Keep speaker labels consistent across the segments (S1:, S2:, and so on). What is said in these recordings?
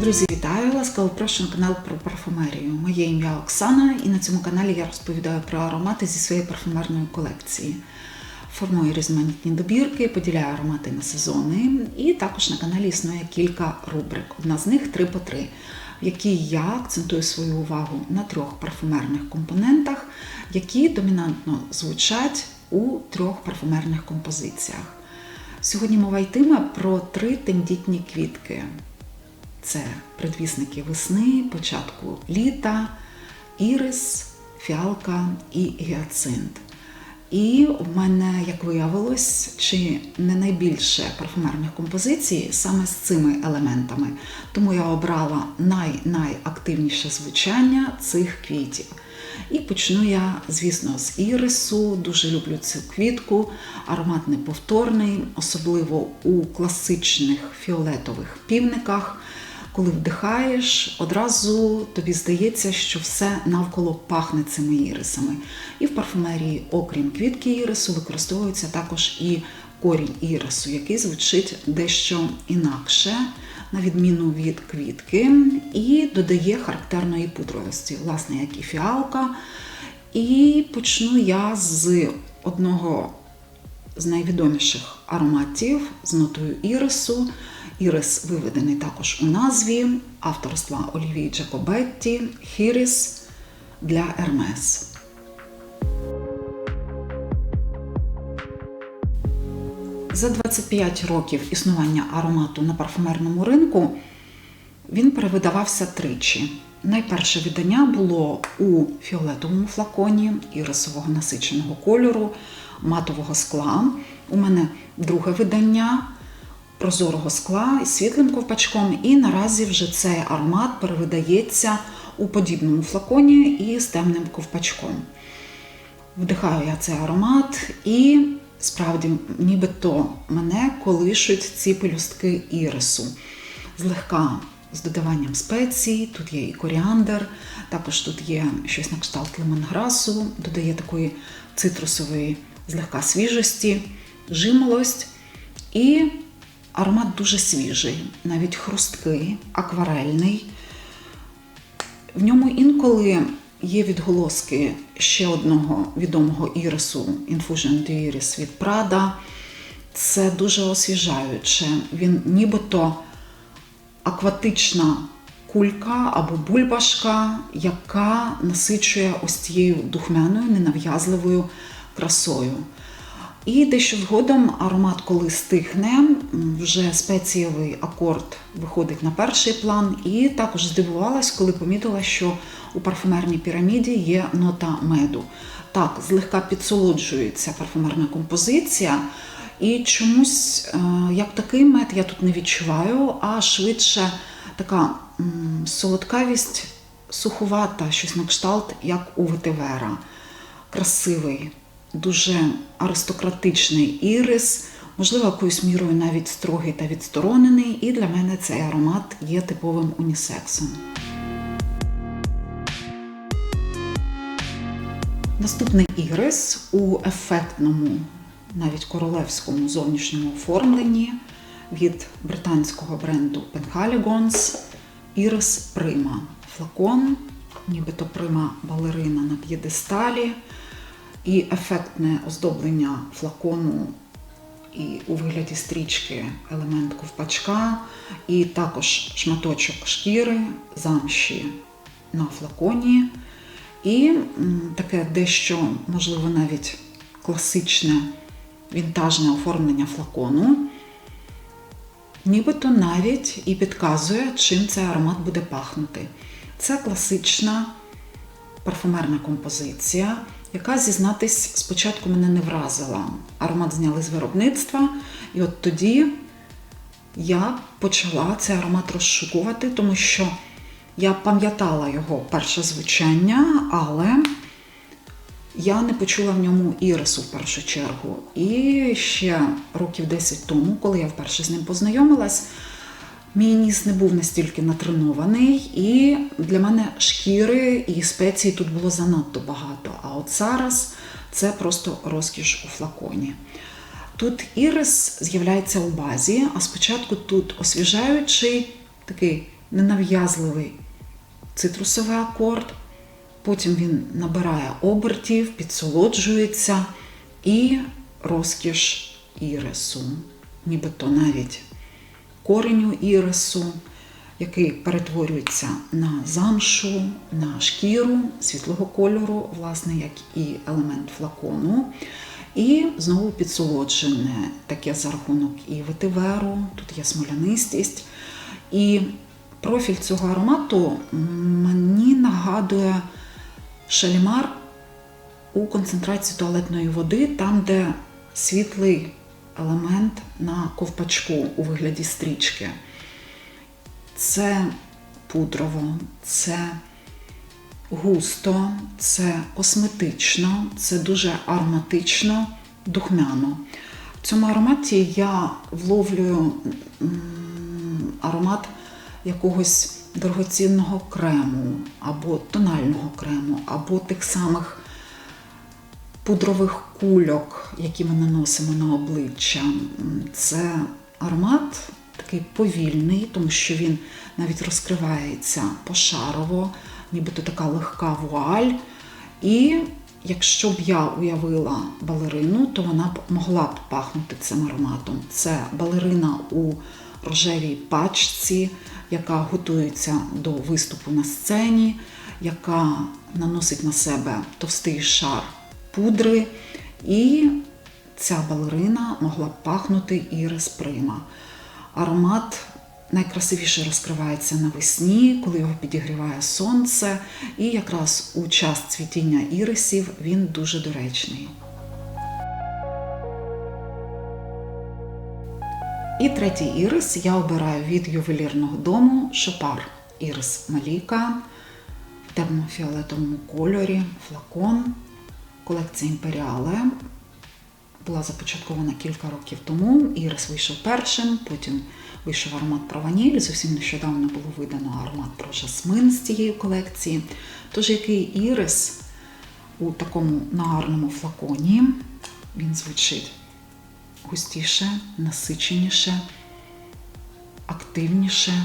S1: Друзі, вітаю! Ласкаво прошу на канал про парфумерію. Моє ім'я Оксана, і на цьому каналі я розповідаю про аромати зі своєї парфумерної колекції. Формую різноманітні добірки, поділяю аромати на сезони. І також на каналі існує кілька рубрик. Одна з них 3 по 3, в якій я акцентую свою увагу на трьох парфумерних компонентах, які домінантно звучать у трьох парфумерних композиціях. Сьогодні мова йтиме про три тендітні квітки. Це предвісники весни, початку літа, ірис, фіалка і гіацинт. І в мене, як виявилось, чи не найбільше парфумерних композицій саме з цими елементами. Тому я обрала най-найактивніше звучання цих квітів. І почну я, звісно, з ірису. Дуже люблю цю квітку. Аромат неповторний, особливо у класичних фіолетових півниках. Коли вдихаєш, одразу тобі здається, що все навколо пахне цими ірисами. І в парфумерії, окрім квітки ірису, використовується також і корінь ірису, який звучить дещо інакше, на відміну від квітки, і додає характерної пудровості, власне, як і фіалка. І почну я з одного з найвідоміших ароматів з нотою ірису. Ірис виведений також у назві авторства Олівії Джакобетті Хіріс для Ермес. За 25 років існування аромату на парфумерному ринку він перевидавався тричі. Найперше видання було у фіолетовому флаконі ірисового насиченого кольору, матового скла. У мене друге видання прозорого скла із світлим ковпачком, і наразі вже цей аромат перевидається у подібному флаконі і з темним ковпачком. Вдихаю я цей аромат, і справді, нібито мене колишуть ці пелюстки ірису. Злегка з додаванням спецій, тут є і коріандр, також тут є щось на кшталт лемонграсу, додає такої цитрусової злегка свіжості, жимолость. І Аромат дуже свіжий, навіть хрусткий, акварельний. В ньому інколи є відголоски ще одного відомого ірису Infusion de Iris від Prada. Це дуже освіжаюче. Він нібито акватична кулька або бульбашка, яка насичує ось цією духмяною, ненав'язливою красою. І дещо згодом аромат, коли стихне, вже спецієвий акорд виходить на перший план. І також здивувалась, коли помітила, що у парфумерній піраміді є нота меду. Так, злегка підсолоджується парфумерна композиція. І чомусь, е, як такий мед, я тут не відчуваю, а швидше така солодкавість суховата, щось на кшталт, як у ветивера. Красивий дуже аристократичний ірис, можливо, якоюсь мірою навіть строгий та відсторонений, і для мене цей аромат є типовим унісексом. Наступний ірис у ефектному, навіть королевському зовнішньому оформленні від британського бренду Penhaligons Ірис Прима. Флакон, нібито прима балерина на п'єдесталі і ефектне оздоблення флакону і у вигляді стрічки елемент ковпачка, і також шматочок шкіри, замші на флаконі. І таке дещо, можливо, навіть класичне вінтажне оформлення флакону. Нібито навіть і підказує, чим цей аромат буде пахнути. Це класична парфумерна композиція яка зізнатись спочатку мене не вразила. Аромат зняли з виробництва, і от тоді я почала цей аромат розшукувати, тому що я пам'ятала його перше звучання, але я не почула в ньому ірису в першу чергу. І ще років 10 тому, коли я вперше з ним познайомилась, Мій ніс не був настільки натренований, і для мене шкіри і спеції тут було занадто багато. А от зараз це просто розкіш у флаконі. Тут ірис з'являється у базі, а спочатку тут освіжаючий такий ненав'язливий цитрусовий акорд, потім він набирає обертів, підсолоджується і розкіш ірису, нібито навіть кореню ірису, який перетворюється на замшу, на шкіру світлого кольору, власне, як і елемент флакону. І знову підсолоджене таке за рахунок і ветиверу, тут є смолянистість. І профіль цього аромату мені нагадує шалімар у концентрації туалетної води, там, де світлий елемент на ковпачку у вигляді стрічки. Це пудрово, це густо, це косметично, це дуже ароматично, духмяно. В цьому ароматі я вловлюю аромат якогось дорогоцінного крему, або тонального крему, або тих самих пудрових кульок, які ми наносимо на обличчя. Це аромат такий повільний, тому що він навіть розкривається пошарово, нібито така легка вуаль. І якщо б я уявила балерину, то вона б могла б пахнути цим ароматом. Це балерина у рожевій пачці, яка готується до виступу на сцені, яка наносить на себе товстий шар пудри. І ця балерина могла пахнути ірис прима. Аромат найкрасивіше розкривається навесні, коли його підігріває сонце, і якраз у час цвітіння ірисів він дуже доречний. І третій ірис я обираю від ювелірного дому Шопар. Ірис Маліка в темно-фіолетовому кольорі, флакон, колекція Імперіале. Була започаткована кілька років тому. Ірис вийшов першим, потім вийшов аромат про ваніль. Зовсім нещодавно було видано аромат про жасмин з цієї колекції. Тож, який ірис у такому нагарному флаконі, він звучить густіше, насиченіше, активніше.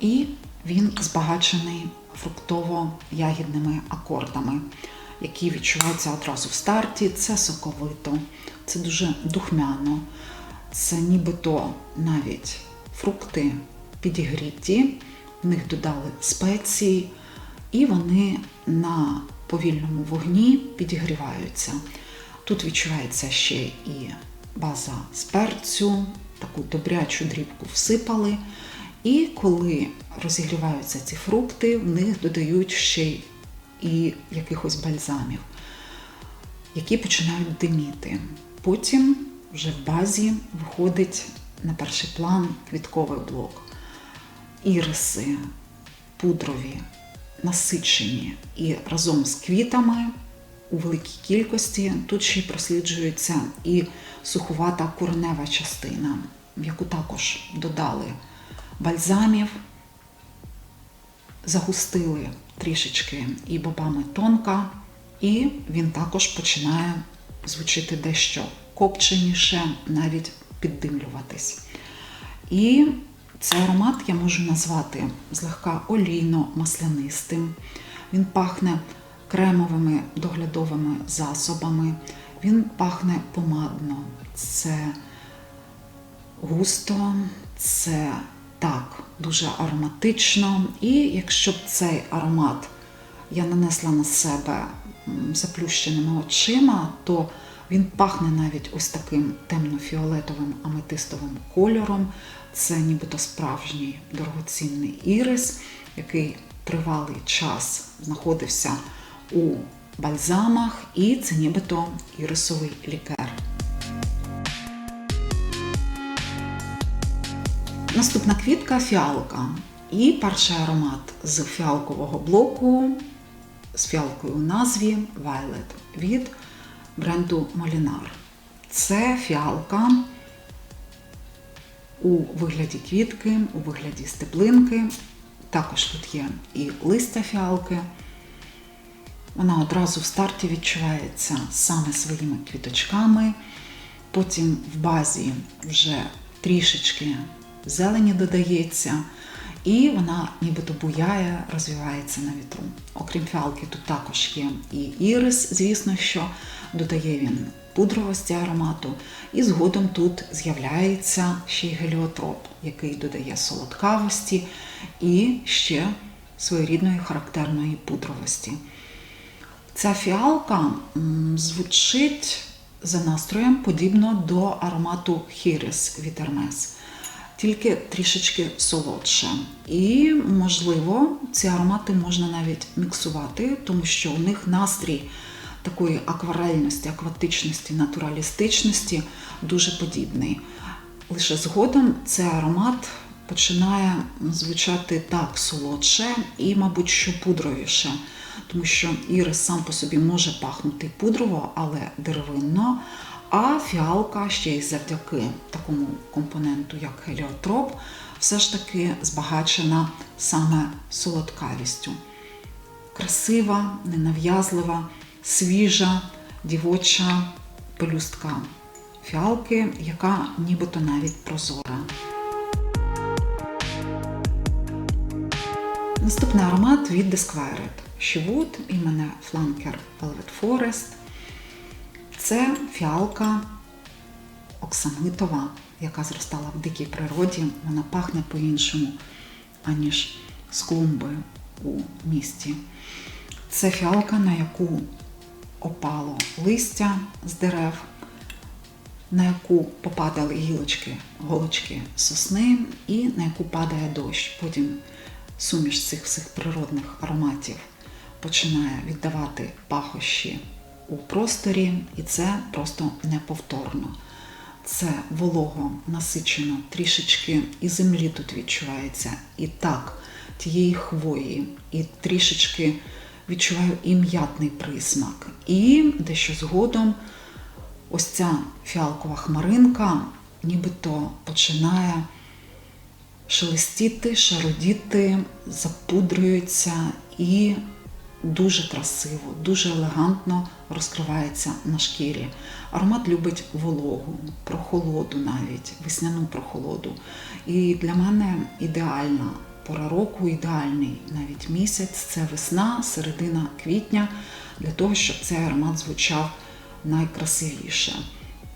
S1: І він збагачений фруктово-ягідними акордами, які відчуваються одразу в старті. Це соковито, це дуже духмяно, це нібито навіть фрукти підігріті, в них додали спеції, і вони на повільному вогні підігріваються. Тут відчувається ще і база з перцю, таку добрячу дрібку всипали. І коли розігріваються ці фрукти, в них додають ще і якихось бальзамів, які починають диміти. Потім вже в базі виходить на перший план квітковий блок. Іриси пудрові, насичені і разом з квітами у великій кількості. Тут ще й просліджується і суховата коренева частина, в яку також додали бальзамів, загустили трішечки і бобами тонка, і він також починає звучити дещо копченіше, навіть піддимлюватись. І цей аромат я можу назвати злегка олійно-маслянистим. Він пахне кремовими доглядовими засобами, він пахне помадно. Це густо, це так, дуже ароматично. І якщо б цей аромат я нанесла на себе заплющеними очима, то він пахне навіть ось таким темно-фіолетовим аметистовим кольором. Це нібито справжній дорогоцінний ірис, який тривалий час знаходився у бальзамах, і це нібито ірисовий лікер. Наступна квітка фіалка. І перший аромат з фіалкового блоку з фіалкою у назві Violet від бренду Molinar. Це фіалка у вигляді квітки, у вигляді стеблинки. Також тут є і листя фіалки. Вона одразу в старті відчувається саме своїми квіточками. Потім в базі вже трішечки зелені додається. і вона нібито буяє, розвивається на вітру. Окрім фіалки, тут також є і ірис, звісно, що додає він пудровості аромату, і згодом тут з'являється ще й геліотроп, який додає солодкавості і ще своєрідної характерної пудровості. Ця фіалка звучить за настроєм подібно до аромату Хіріс від Hermes, тільки трішечки солодше. І, можливо, ці аромати можна навіть міксувати, тому що у них настрій такої акварельності, акватичності, натуралістичності дуже подібний. Лише згодом цей аромат починає звучати так солодше і, мабуть, що пудровіше, тому що ірис сам по собі може пахнути пудрово, але деревинно. А фіалка ще й завдяки такому компоненту, як геліотроп, все ж таки збагачена саме солодкавістю. Красива, ненав'язлива, свіжа, дівоча пелюстка фіалки, яка нібито навіть прозора. Наступний аромат від Disquired. Shivwood, імене Flanker Velvet Forest. Це фіалка оксамитова, яка зростала в дикій природі. Вона пахне по-іншому, аніж з клумби у місті. Це фіалка, на яку опало листя з дерев, на яку попадали гілочки, голочки сосни, і на яку падає дощ. Потім суміш цих всіх природних ароматів починає віддавати пахощі у просторі, і це просто неповторно. Це волого, насичено, трішечки і землі тут відчувається, і так, тієї хвої, і трішечки відчуваю і м'ятний присмак. І дещо згодом ось ця фіалкова хмаринка нібито починає шелестіти, шародіти, запудрюється і дуже красиво, дуже елегантно розкривається на шкірі. Аромат любить вологу, прохолоду навіть, весняну прохолоду. І для мене ідеальна пора року, ідеальний навіть місяць це весна, середина квітня, для того, щоб цей аромат звучав найкрасивіше.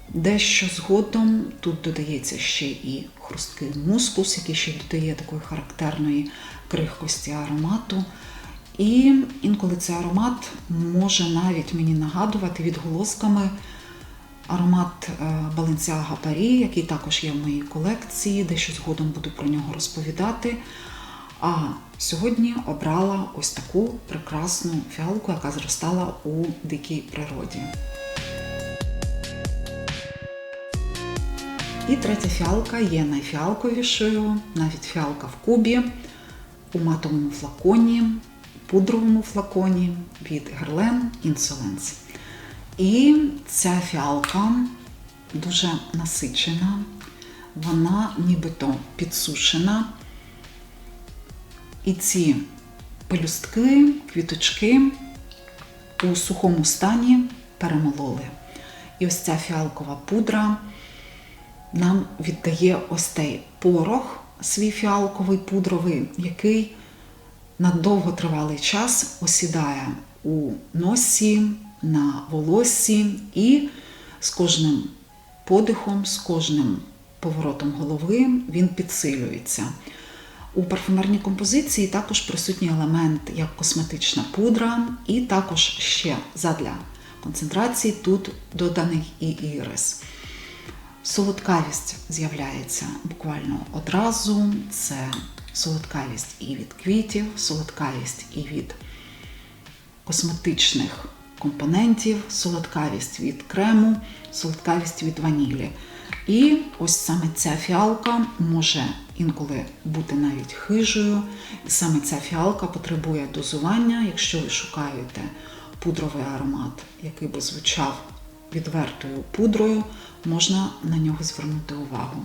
S1: Дещо згодом тут додається ще і хрусткий мускус, який ще додає такої характерної крихкості аромату. І інколи цей аромат може навіть мені нагадувати відголосками аромат е, Balenciaga Paris, який також є в моїй колекції, дещо згодом буду про нього розповідати. А сьогодні обрала ось таку прекрасну фіалку, яка зростала у дикій природі. І третя фіалка є найфіалковішою, навіть фіалка в кубі у матовому флаконі, пудровому флаконі від Guerlain Insolence. І ця фіалка дуже насичена, вона нібито підсушена. І ці пелюстки, квіточки у сухому стані перемололи. І ось ця фіалкова пудра нам віддає ось цей порох, свій фіалковий пудровий, який на довготривалий час осідає у носі, на волоссі і з кожним подихом, з кожним поворотом голови він підсилюється. У парфумерній композиції також присутній елемент як косметична пудра, і також ще задля концентрації тут доданий і ірис. Солодкавість з'являється буквально одразу. Це солодкавість і від квітів, солодкавість і від косметичних компонентів, солодкавість від крему, солодкавість від ванілі. І ось саме ця фіалка може інколи бути навіть хижою. І саме ця фіалка потребує дозування, якщо ви шукаєте пудровий аромат, який би звучав відвертою пудрою, можна на нього звернути увагу.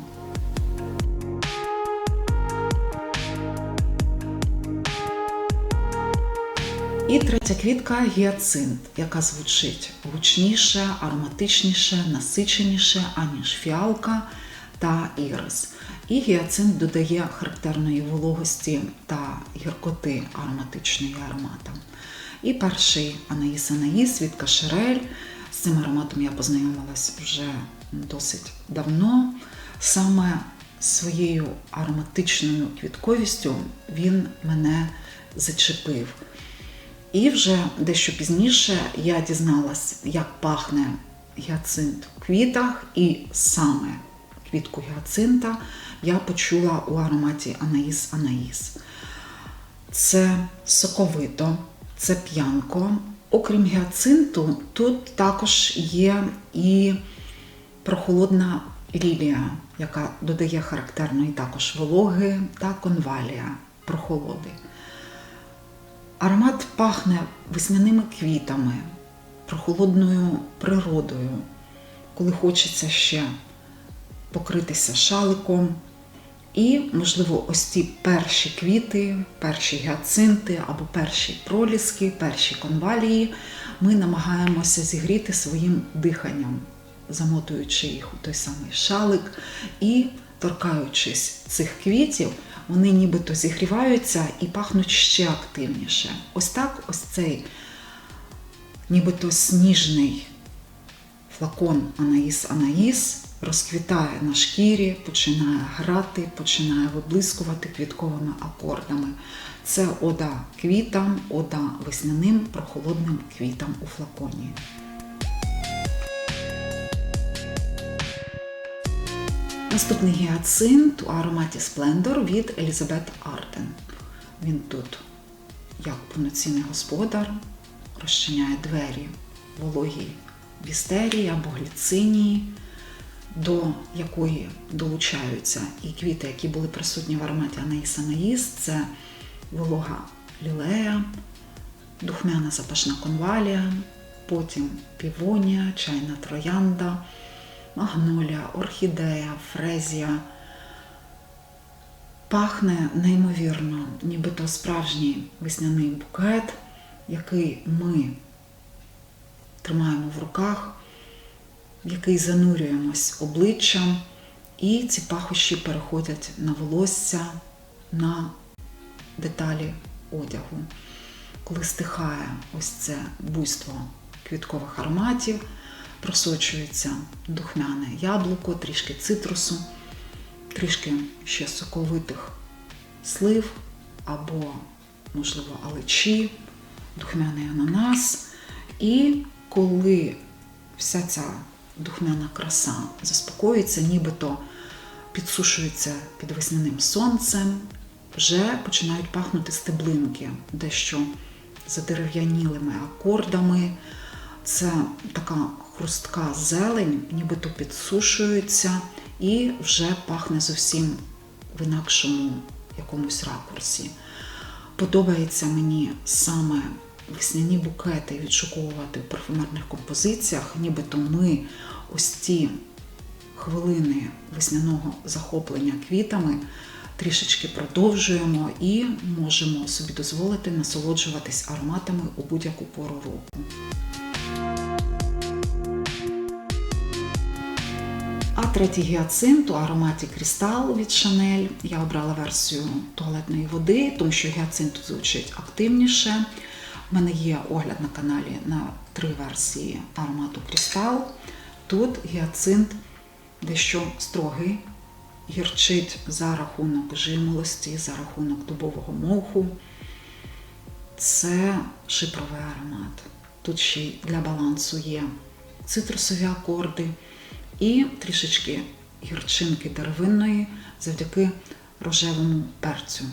S1: І третя квітка гіацинт, яка звучить гучніше, ароматичніше, насиченіше, аніж фіалка. та ірис. І гіацинт додає характерної вологості та гіркоти ароматичної ароматам. І перший Анаїс Анаїс від Кашерель. З цим ароматом я познайомилась вже досить давно. Саме своєю ароматичною квітковістю він мене зачепив. І вже дещо пізніше я дізналась, як пахне гіацинт в квітах, і саме квітку гіацинта я почула у ароматі Анаїс Анаїс. Це соковито, це п'янко. Окрім гіацинту, тут також є і прохолодна лілія, яка додає характерної також вологи та конвалія прохолоди. Аромат пахне весняними квітами, прохолодною природою, коли хочеться ще покритися шаликом. І, можливо, ось ті перші квіти, перші гіацинти або перші проліски, перші конвалії ми намагаємося зігріти своїм диханням, замотуючи їх у той самий шалик і торкаючись цих квітів, вони нібито зігріваються і пахнуть ще активніше. Ось так, ось цей нібито сніжний флакон Анаїс Анаїс розквітає на шкірі, починає грати, починає виблискувати квітковими акордами. Це ода квітам, ода весняним прохолодним квітам у флаконі. Наступний гіацинт у ароматі Splendor від Елізабет Арден. Він тут, як повноцінний господар, розчиняє двері вологій вістерії або гліцинії, до якої долучаються і квіти, які були присутні в ароматі Анаїс Анаїс, це волога лілея, духмяна запашна конвалія, потім півонія, чайна троянда, магнолія, орхідея, фрезія. Пахне неймовірно, нібито справжній весняний букет, який ми тримаємо в руках, в який занурюємось обличчям, і ці пахощі переходять на волосся, на деталі одягу. Коли стихає ось це буйство квіткових ароматів, просочується духмяне яблуко, трішки цитрусу, трішки ще соковитих слив або, можливо, алечі, духмяний ананас. І коли вся ця духмяна краса заспокоїться, нібито підсушується під весняним сонцем, вже починають пахнути стеблинки, дещо задерев'янілими акордами. Це така хрустка зелень, нібито підсушується і вже пахне зовсім в інакшому якомусь ракурсі. Подобається мені саме весняні букети відшуковувати в парфумерних композиціях, нібито ми ось ці хвилини весняного захоплення квітами трішечки продовжуємо і можемо собі дозволити насолоджуватись ароматами у будь-яку пору року. А третій гіацинт у ароматі Крістал від Шанель. Я обрала версію туалетної води, тому що гіацинт звучить активніше. У мене є огляд на каналі на три версії аромату Крістал. Тут гіацинт дещо строгий, гірчить за рахунок жимолості, за рахунок дубового моху. Це шипровий аромат. Тут ще й для балансу є цитрусові акорди і трішечки гірчинки деревинної завдяки рожевому перцю.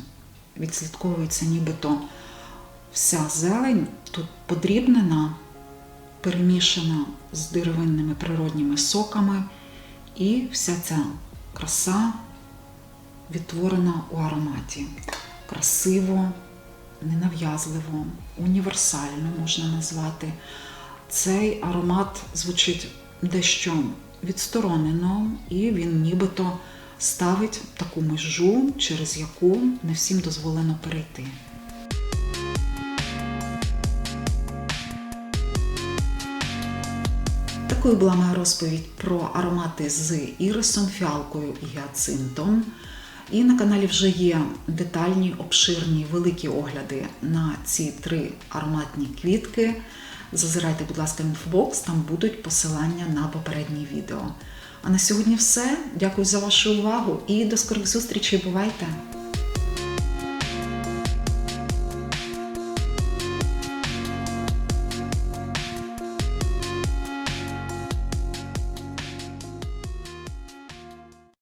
S1: Відслідковується нібито вся зелень тут подрібнена, перемішана з деревинними природніми соками, і вся ця краса відтворена у ароматі. Красиво, ненав'язливо, універсально можна назвати. Цей аромат звучить дещо відсторонено, і він нібито ставить таку межу, через яку не всім дозволено перейти. Такою була моя розповідь про аромати з ірисом, фіалкою і гіацинтом. І на каналі вже є детальні, обширні, великі огляди на ці три ароматні квітки. Зазирайте, будь ласка, в інфобокс, там будуть посилання на попередні відео. А на сьогодні все. Дякую за вашу увагу і до скорих зустрічей. Бувайте!